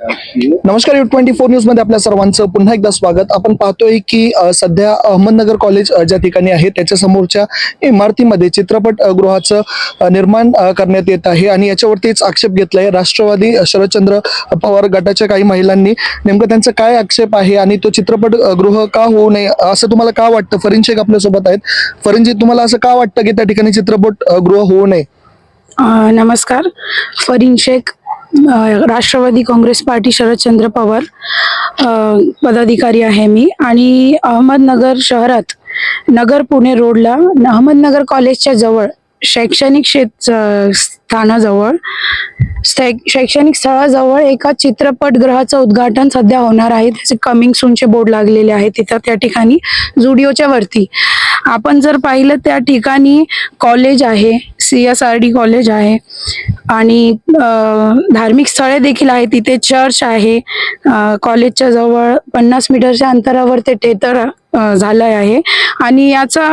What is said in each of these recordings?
नमस्कार you twenty four न्यूजमध्ये आपल्या सर्वांचं पुन्हा एकदा स्वागत. आपण पाहतोय की सध्या अहमदनगर कॉलेज ज्या ठिकाणी आहे त्याच्या समोरच्या इमारतीमध्ये चित्रपट गृहाचं निर्माण करण्यात येत आहे आणि याच्यावरतीच आक्षेप घेतलाय राष्ट्रवादी शरदचंद्र पवार गटाच्या काही महिलांनी. नेमकं त्यांचा काय आक्षेप आहे आणि तो चित्रपट गृह का होऊ नये असं तुम्हाला का वाटतं? फरीन शेख आपल्यासोबत आहेत. फरीनजी तुम्हाला असं का वाटतं की त्या ठिकाणी चित्रपट गृह होऊ नये? नमस्कार. फरीन शेख राष्ट्रवादी काँग्रेस पार्टी शरदचंद्र पवार पदाधिकारी आहे मी आणि अहमदनगर शहरात नगर पुणे रोडला अहमदनगर कॉलेजच्या जवळ शैक्षणिक क्षेत्र स्थानाजवळ शैक्षणिक स्थळाजवळ एका चित्रपटगृहाचं उद्घाटन सध्या होणार आहे. त्याचे कमिंग सूनचे बोर्ड लागलेले आहेत. तिथं त्या ठिकाणी जुडिओच्या वरती आपण जर पाहिलं त्या ठिकाणी कॉलेज आहे C S R D college आहे आणि धार्मिक स्थळे देखील आहे तिथे चर्च आहे. कॉलेजच्या जवळ पन्नास मीटरच्या अंतरावर ते टेतर झालं आहे. आणि याचा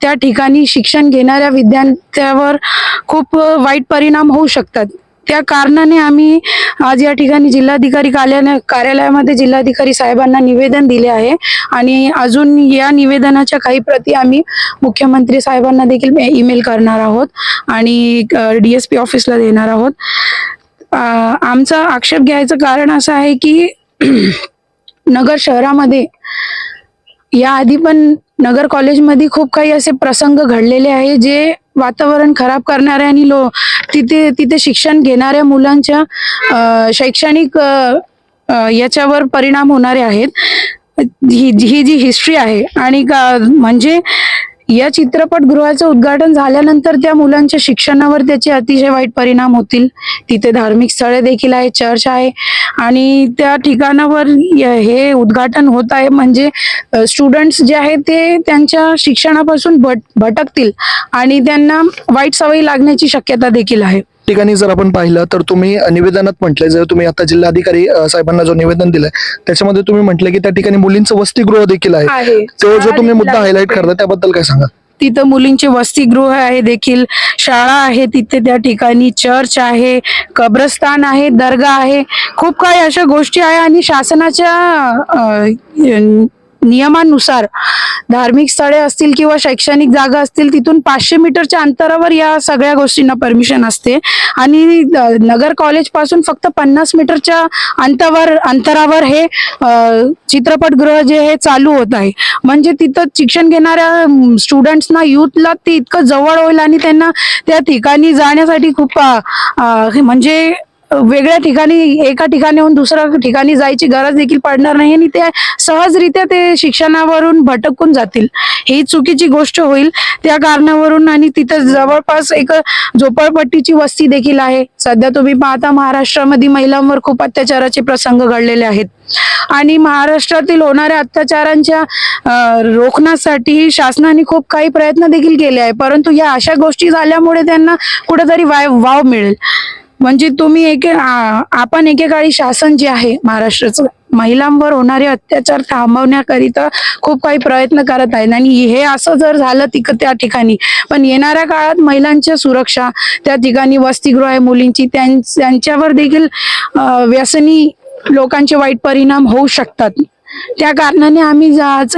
त्या ठिकाणी शिक्षण घेणाऱ्या विद्यार्थ्यावर खूप वाईट परिणाम होऊ शकतात. त्या कारणाने आम्ही आज या ठिकाणी जिल्हाधिकारी कार्यालय कार्यालयामध्ये जिल्हाधिकारी साहेबांना निवेदन दिले आहे. आणि अजून या निवेदनाच्या काही प्रती आम्ही मुख्यमंत्री साहेबांना देखील ईमेल करणार आहोत आणि डी एस पी ऑफिसला देणार आहोत. आमचा आक्षेप घ्यायचं कारण असं आहे की नगर शहरामध्ये याआधी पण नगर कॉलेजमध्ये खूप काही असे प्रसंग घडलेले आहे जे वातावरण खराब करणाऱ्या आणि लो तिथे तिथे शिक्षण घेणाऱ्या मुलांच्या शैक्षणिक याच्यावर परिणाम होणारे आहेत. ही ही जी हिस्ट्री आहे आणि का- म्हणजे या चित्रपटगृहाचं उद्घाटन झाल्यानंतर त्या मुलांच्या शिक्षणावर त्याचे अतिशय वाईट परिणाम होतील. तिथे धार्मिक स्थळे देखील आहे चर्च आहे. आणि त्या ठिकाणावर हे उद्घाटन होत आहे. म्हणजे स्टुडंट्स जे आहेत ते त्यांच्या शिक्षणापासून भट भटकतील. आणि त्यांना वाईट सवयी लागण्याची शक्यता देखील आहे. ठिकाणी जर आपण पाहिलं तर तुम्ही निवेदनात म्हटलंय जर तुम्ही आता जिल्हाधिकारी साहेबांना जो निवेदन दिलंय त्याच्यामध्ये तुम्ही म्हटलं की त्या ठिकाणी मुलींचं वसतिगृह देखील आहे. तो जो तुम्ही मुद्दा हायलाईट करता त्याबद्दल काय सांगा तिथं मुलींचे वसतिगृह आहे देखील. शाळा आहे तिथे त्या ठिकाणी चर्च आहे कब्रस्तान आहे दर्गा आहे. खूप काही अशा गोष्टी आहे आणि शासनाच्या नियमानुसार धार्मिक स्थळे असतील किंवा शैक्षणिक जागा असतील तिथून पाचशे मीटरच्या अंतरावर या सगळ्या गोष्टींना परमिशन असते. आणि नगर कॉलेजपासून फक्त पन्नास मीटरच्या अंतरावर अंतरावर हे चित्रपटगृह जे हे चालू होत आहे. म्हणजे तिथं शिक्षण घेणाऱ्या स्टुडंट्सना युथला ते इतकं जवळ होईल आणि त्यांना त्या ठिकाणी जाण्यासाठी खूप हे म्हणजे वेगळ्या ठिकाणी एका ठिकाणीहून दुसऱ्या ठिकाणी जायची गरज देखील पडणार नाही आणि ते सहजरित्या ते शिक्षणावरून भटकून जातील. ही चुकीची गोष्ट होईल. त्या कारणावरून आणि तिथं जवळपास एक झोपडपट्टीची वस्ती देखील आहे. सध्या तुम्ही पाहता महाराष्ट्रामध्ये महिलांवर खूप अत्याचाराचे प्रसंग घडलेले आहेत. आणि महाराष्ट्रातील होणाऱ्या अत्याचारांच्या रोखण्यासाठी शासनाने खूप काही प्रयत्न देखील केले आहे परंतु या अशा गोष्टी झाल्यामुळे त्यांना कुठेतरी वाव मिळेल. म्हणजे तुम्ही एके आपण एकेकाळी शासन जे आहे महाराष्ट्राचं महिलांवर होणारे अत्याचार थांबवण्याकरिता खूप काही प्रयत्न करत आहेत. आणि हे असं जर झालं तिक त्या ठिकाणी पण येणाऱ्या काळात महिलांच्या सुरक्षा त्या ठिकाणी वसतिगृह आहे मुलींची त्यांच्यावर देखील व्यसनी लोकांचे वाईट परिणाम होऊ शकतात. त्या कारणाने आम्ही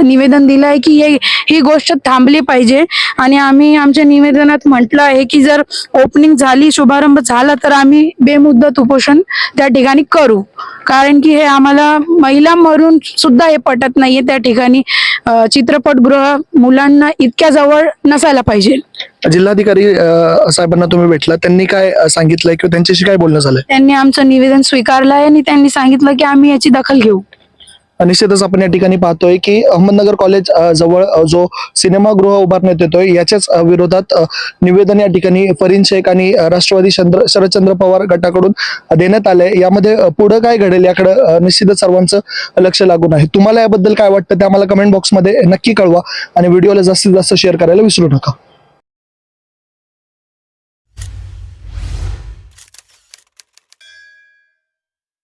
निवेदन दिलं आहे की हे ही गोष्ट थांबली पाहिजे. आणि आम्ही आमच्या निवेदनात म्हटलं आहे की जर ओपनिंग झाली शुभारंभ झाला तर आम्ही बेमुदत उपोषण त्या ठिकाणी करू. कारण की हे आम्हाला महिलांवरून सुद्धा हे पटत नाहीये त्या ठिकाणी. चित्रपटगृह मुलांना इतक्या जवळ नसायला पाहिजे. जिल्हाधिकारी साहेबांना तुम्ही भेटला त्यांनी काय अ, सांगितलंय किंवा त्यांच्याशी काय बोलणं झालंय? त्यांनी आमचं निवेदन स्वीकारलं आहे आणि त्यांनी सांगितलं की आम्ही याची दखल घेऊ. निश्चितच आपण या ठिकाणी पाहतोय की अहमदनगर कॉलेज जवळ जो सिनेमागृह उभारण्यात येतोय याच्याच विरोधात निवेदन या ठिकाणी फरीन शेख आणि राष्ट्रवादी शरदचंद्र पवार गटाकडून देण्यात आलंय. यामध्ये पुढे पुढं काय घडेल याकडे निश्चितच सर्वांचं लक्ष लागून आहे. तुम्हाला याबद्दल काय वाटतं ते आम्हाला कमेंट बॉक्समध्ये नक्की कळवा आणि व्हिडिओला जास्तीत जास्त शेअर करायला विसरू नका.